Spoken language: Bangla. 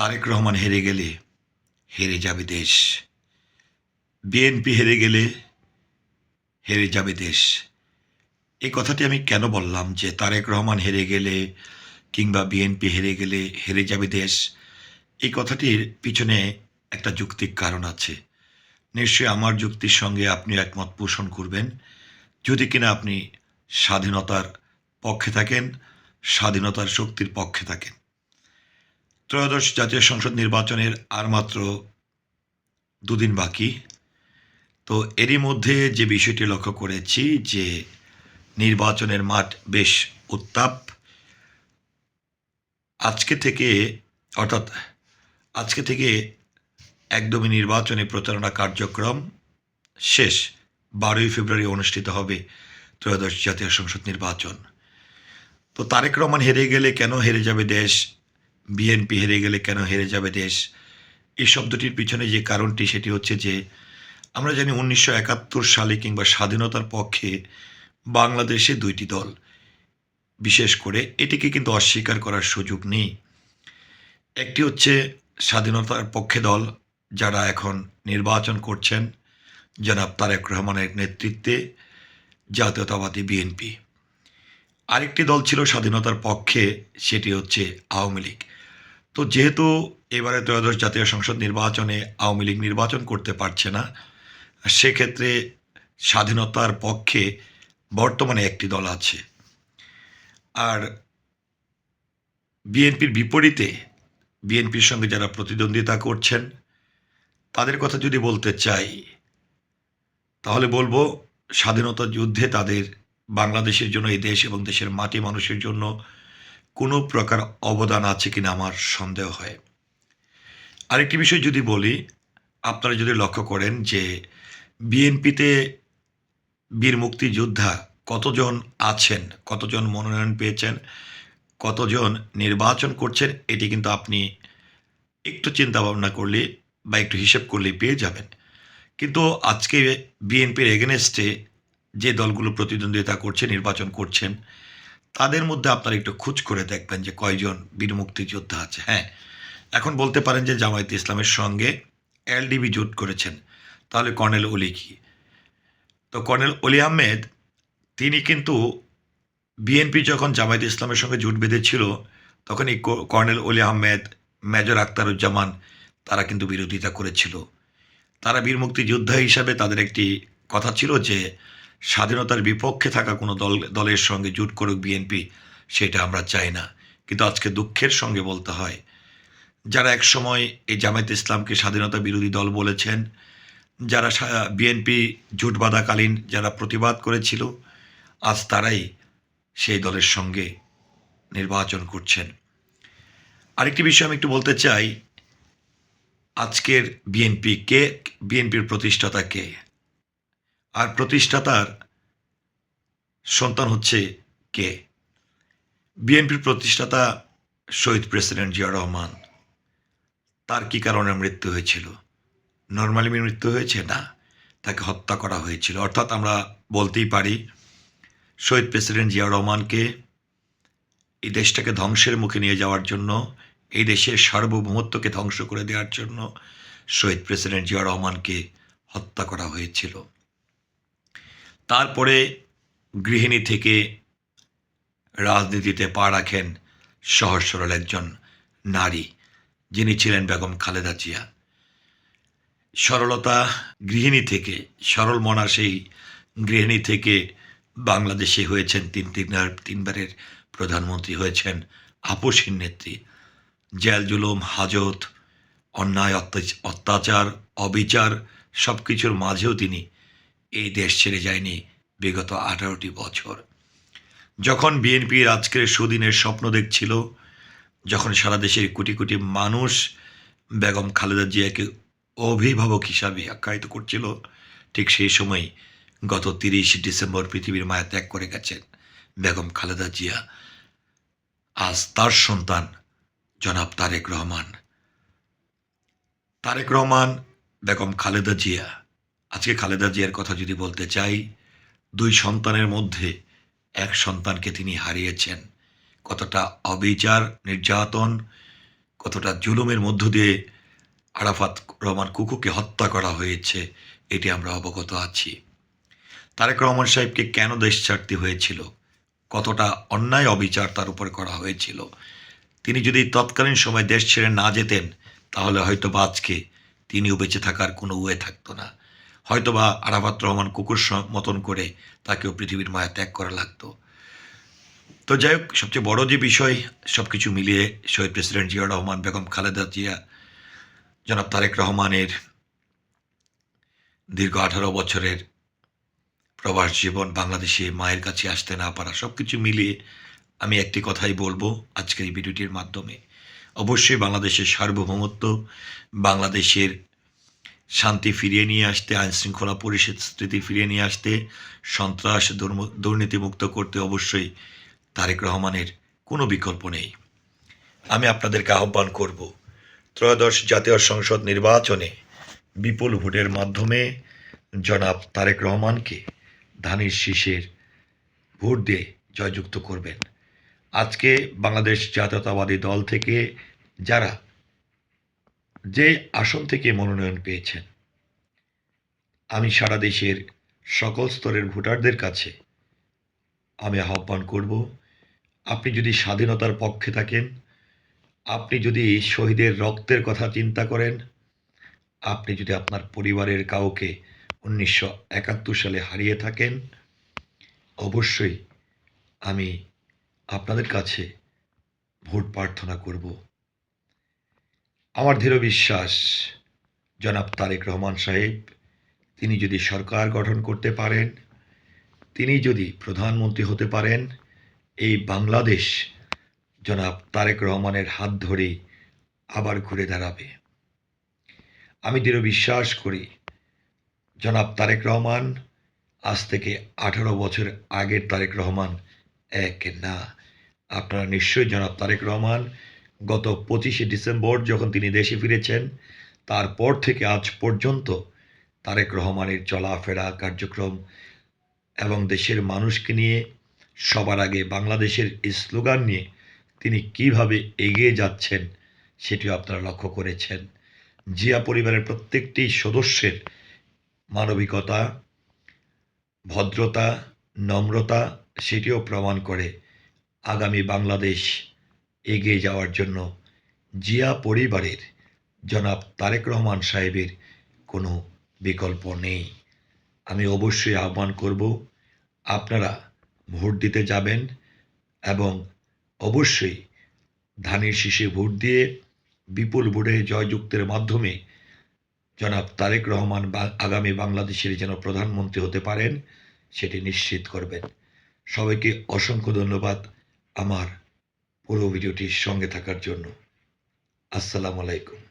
তারেক রহমান হেরে গেলে হেরে যাবে দেশ। বিএনপি হেরে গেলে হেরে যাবে দেশ। এই কথাটি আমি কেন বললাম যে তারেক রহমান হেরে গেলে কিংবা বিএনপি হেরে গেলে হেরে যাবে দেশ? এই কথাটির পিছনে একটা যুক্তিক কারণ আছে। নিশ্চয়ই আমার যুক্তির সঙ্গে আপনি একমত পোষণ করবেন। যদি কিনা আপনি স্বাধীনতার পক্ষে থাকেন, স্বাধীনতার শক্তির পক্ষে থাকেন। ত্রয়োদশ জাতীয় সংসদ নির্বাচনের আর মাত্র দুদিন বাকি। তো এরই মধ্যে যে বিষয়টি লক্ষ্য করেছি যে নির্বাচনের মাঠ বেশ উত্তাপ। আজকে থেকে, অর্থাৎ আজকে থেকে একদমই নির্বাচনী প্রচারণা কার্যক্রম শেষ। বারোই ফেব্রুয়ারি অনুষ্ঠিত হবে ত্রয়োদশ জাতীয় সংসদ নির্বাচন। তো তারেক রহমান হেরে গেলে কেন হেরে যাবে দেশ? বিএনপি হেরে গেলে কেন হেরে যাবে দেশ? এই শব্দটির পিছনে যে কারণটি, সেটি হচ্ছে যে, আমরা জানি উনিশশো একাত্তর সালে কিংবা স্বাধীনতার পক্ষে বাংলাদেশে দুইটি দল। বিশেষ করে এটিকে কিন্তু অস্বীকার করার সুযোগ নেই। একটি হচ্ছে স্বাধীনতার পক্ষে দল, যারা এখন নির্বাচন করছেন, জনাব তারেক রহমানের নেতৃত্বে জাতীয়তাবাদী বিএনপি আরেকটি দল ছিল স্বাধীনতার পক্ষে, সেটি হচ্ছে আওয়ামী লীগ। তো যেহেতু এবারে ত্রয়োদশ জাতীয় সংসদ নির্বাচনে আওয়ামী লীগ নির্বাচন করতে পারছে না, সেক্ষেত্রে স্বাধীনতার পক্ষে বর্তমানে একটি দল আছে। আর বিএনপির বিপরীতে, বিএনপির সঙ্গে যারা প্রতিদ্বন্দ্বিতা করছেন, তাদের কথা যদি বলতে চাই, তাহলে বলব স্বাধীনতা যুদ্ধে তাদের বাংলাদেশের জন্য, এই দেশ এবং দেশের মাটি মানুষের জন্য কোনো প্রকার অবদান আছে কিনা আমার সন্দেহ হয়। আরেকটি বিষয় যদি বলি, আপনারা যদি লক্ষ্য করেন যে বিএনপিতে বীর মুক্তিযোদ্ধা কতজন আছেন, কতজন মনোনয়ন পেয়েছেন, কতজন নির্বাচন করছেন, এটি কিন্তু আপনি একটু চিন্তা ভাবনা করলে বা একটু হিসেব করলে পেয়ে যাবেন। কিন্তু আজকে বিএনপির এগেনেস্টে যে দলগুলো প্রতিদ্বন্দ্বিতা করছে, নির্বাচন করছেন তাদের মধ্যে আপনারা একটু খোঁজ করে দেখবেন যে কয়জন বীর মুক্তিযোদ্ধা আছে। হ্যাঁ এখন বলতে পারেন যে জামায়াত ইসলামের সঙ্গে এলডিবি জোট করেছেন। তাহলে কর্নেল অলি কি? তো কর্নেল অলি আহমেদ, তিনি কিন্তু বিএনপি যখন জামায়াত ইসলামের সঙ্গে জোট বেঁধেছিল তখন এই কর্নেল অলি আহমেদ, মেজর আখতারুজ্জামান, তারা কিন্তু বিরোধিতা করেছিল। তারা বীর মুক্তিযোদ্ধা হিসাবে তাদের একটি কথা ছিল যে স্বাধীনতার বিপক্ষে থাকা কোনো দল, দলের সঙ্গে জোট করুক বিএনপি, সেটা আমরা চাই না। কিন্তু আজকে দুঃখের সঙ্গে বলতে হয়, যারা একসময় এই জামায়াত ইসলামকে স্বাধীনতা বিরোধী দল বলেছেন, যারা বিএনপি জোট বাঁধাকালীন যারা প্রতিবাদ করেছিল, আজ তারাই সেই দলের সঙ্গে নির্বাচন করছেন। আরেকটি বিষয় আমি একটু বলতে চাই, আজকের বিএনপি কে, বিএনপির প্রতিষ্ঠাতা কে? আর প্রতিষ্ঠাতার সন্তান হচ্ছে কে? বিএনপির প্রতিষ্ঠাতা শহীদ প্রেসিডেন্ট জিয়া রহমান। তার কি কারণে মৃত্যু হয়েছিল? নর্মালি মৃত্যু হয়েছে? না। তাকে হত্যা করা হয়েছিল। অর্থাৎ আমরা বলতেই পারি, শহীদ প্রেসিডেন্ট জিয়া রহমানকে এই দেশটাকে ধ্বংসের মুখে নিয়ে যাওয়ার জন্য, এই দেশের সার্বভৌমত্বকে ধ্বংস করে দেওয়ার জন্য শহীদ প্রেসিডেন্ট জিয়া রহমানকে হত্যা করা হয়েছিল। তারপরে গৃহিণী থেকে রাজনীতিতে পা রাখেন সহজ সরল একজন নারী, যিনি ছিলেন বেগম খালেদা জিয়া। সরলতা গৃহিণী থেকে, সরল মনা সেই গৃহিণী থেকে বাংলাদেশে হয়েছেন তিন তিনবার, তিনবারের প্রধানমন্ত্রী হয়েছেন আপসীন নেত্রী। জেল, জুলুম, হাজত, অন্যায়, অত্যাচ- অত্যাচার, অবিচার সব কিছুর মাঝেও তিনি এই দেশ ছেড়ে যায়নি বিগত আঠারোটি বছর। যখন বিএনপির আজকের সুদিনের স্বপ্ন দেখছিল, যখন সারা দেশের কোটি কোটি মানুষ বেগম খালেদা জিয়াকে অভিভাবক হিসাবে আখ্যায়িত করছিল, ঠিক সেই সময় গত তিরিশ ডিসেম্বর পৃথিবীর মায়া ত্যাগ করে গেছেন বেগম খালেদা জিয়া। আজ তার সন্তান জনাব তারেক রহমান। তারেক রহমান, বেগম খালেদা জিয়া। আজকে খালেদা জিয়ার কথা যদি বলতে চাই, দুই সন্তানের মধ্যে এক সন্তানকে তিনি হারিয়েছেন। কতটা অবিচার, নির্যাতন, কতটা জুলুমের মধ্য দিয়ে আরাফাত রহমান কুকুকে হত্যা করা হয়েছে, এটি আমরা অবগত আছি। তারেক রহমান সাহেবকে কেন দেশ ছাড়তে হয়েছিল? কতটা অন্যায় অবিচার তার উপর করা হয়েছিল? তিনি যদি তৎকালীন সময় দেশ ছেড়ে না যেতেন, তাহলে হয়তো বা আজকে তিনিও বেঁচে থাকার কোনো উয়ে থাকতো না। হয়তোবা আরাফাত রহমান কুকুর মতন করে তাকেও পৃথিবীর মায়া ত্যাগ করা লাগতো। তো যাই হোক, সবচেয়ে বড় যে বিষয় সব কিছু মিলিয়ে শহীদ প্রেসিডেন্ট জিয়া রহমান, বেগম খালেদা জিয়া, জনাব তারেক রহমানের দীর্ঘ আঠারো বছরের প্রবাস জীবন বাংলাদেশে মায়ের কাছে আসতে না পারা সব কিছু মিলিয়ে আমি একটি কথাই বলব আজকের এই ভিডিওটির মাধ্যমে। অবশ্যই বাংলাদেশের সার্বভৌমত্ব, বাংলাদেশের শান্তি ফিরিয়ে নিয়ে আসতে আইন শৃঙ্খলা পরিস্থিতি ফিরিয়ে নিয়ে আসতে, সন্ত্রাস দুর্নীতিমুক্ত করতে অবশ্যই তারেক রহমানের কোনো বিকল্প নেই। আমি আপনাদেরকে আহ্বান করব, ত্রয়োদশ জাতীয় সংসদ নির্বাচনে বিপুল ভোটের মাধ্যমে জনাব তারেক রহমানকে ধানের শীষের ভোট দিয়ে জয়যুক্ত করবেন। আজকে বাংলাদেশ জাতীয়তাবাদী দল থেকে যারা যে আসন থেকে মনোনয়ন পেয়েছেন। আমি সারা দেশের সকল স্তরের ভোটারদের কাছে আমি আহ্বান করব, আপনি যদি স্বাধীনতার পক্ষে থাকেন, আপনি যদি শহীদের রক্তের কথা চিন্তা করেন, আপনি যদি আপনার পরিবারের কাউকে উনিশশো একাত্তর সালে হারিয়ে থাকেন, অবশ্যই আমি আপনাদের কাছে ভোট প্রার্থনা করব। আমার দৃঢ় বিশ্বাস, জনাব তারেক রহমান সাহেব, তিনি যদি সরকার গঠন করতে পারেন, তিনি যদি প্রধানমন্ত্রী হতে পারেন, এই বাংলাদেশ জনাব তারেক রহমানের হাত ধরে আবার ঘুরে দাঁড়াবে। আমি দৃঢ় বিশ্বাস করি, জনাব তারেক রহমান, আজ থেকে আঠারো বছর আগের তারেক রহমান এক না। আপনারা নিশ্চয়ই জনাব তারেক রহমান গত পঁচিশে ডিসেম্বর যখন তিনি দেশে ফিরেছেন, তারপর থেকে আজ পর্যন্ত তারেক রহমানের চলাফেরা কার্যক্রম এবং দেশের মানুষকে নিয়ে, সবার আগে বাংলাদেশের স্লোগান নিয়ে তিনি কীভাবে এগিয়ে যাচ্ছেন সেটিও আপনারা লক্ষ্য করেছেন। জিয়া পরিবারের প্রত্যেকটি সদস্যের মানবিকতা, ভদ্রতা, নম্রতা, সেটিও প্রমাণ করে আগামী বাংলাদেশ এগিয়ে যাওয়ার জন্য জিয়া পরিবারের জনাব তারেক রহমান সাহেবের কোনো বিকল্প নেই। আমি অবশ্যই আহ্বান করব, আপনারা ভোট দিতে যাবেন এবং অবশ্যই ধানের শীষে ভোট দিয়ে বিপুল ভোটে জয়যুক্তের মাধ্যমে জনাব তারেক রহমান আগামী বাংলাদেশের যেন প্রধানমন্ত্রী হতে পারেন, সেটি নিশ্চিত করবেন। সবাইকে অসংখ্য ধন্যবাদ আমার পুরো ভিডিওটির সঙ্গে থাকার জন্য। আসসালামু আলাইকুম।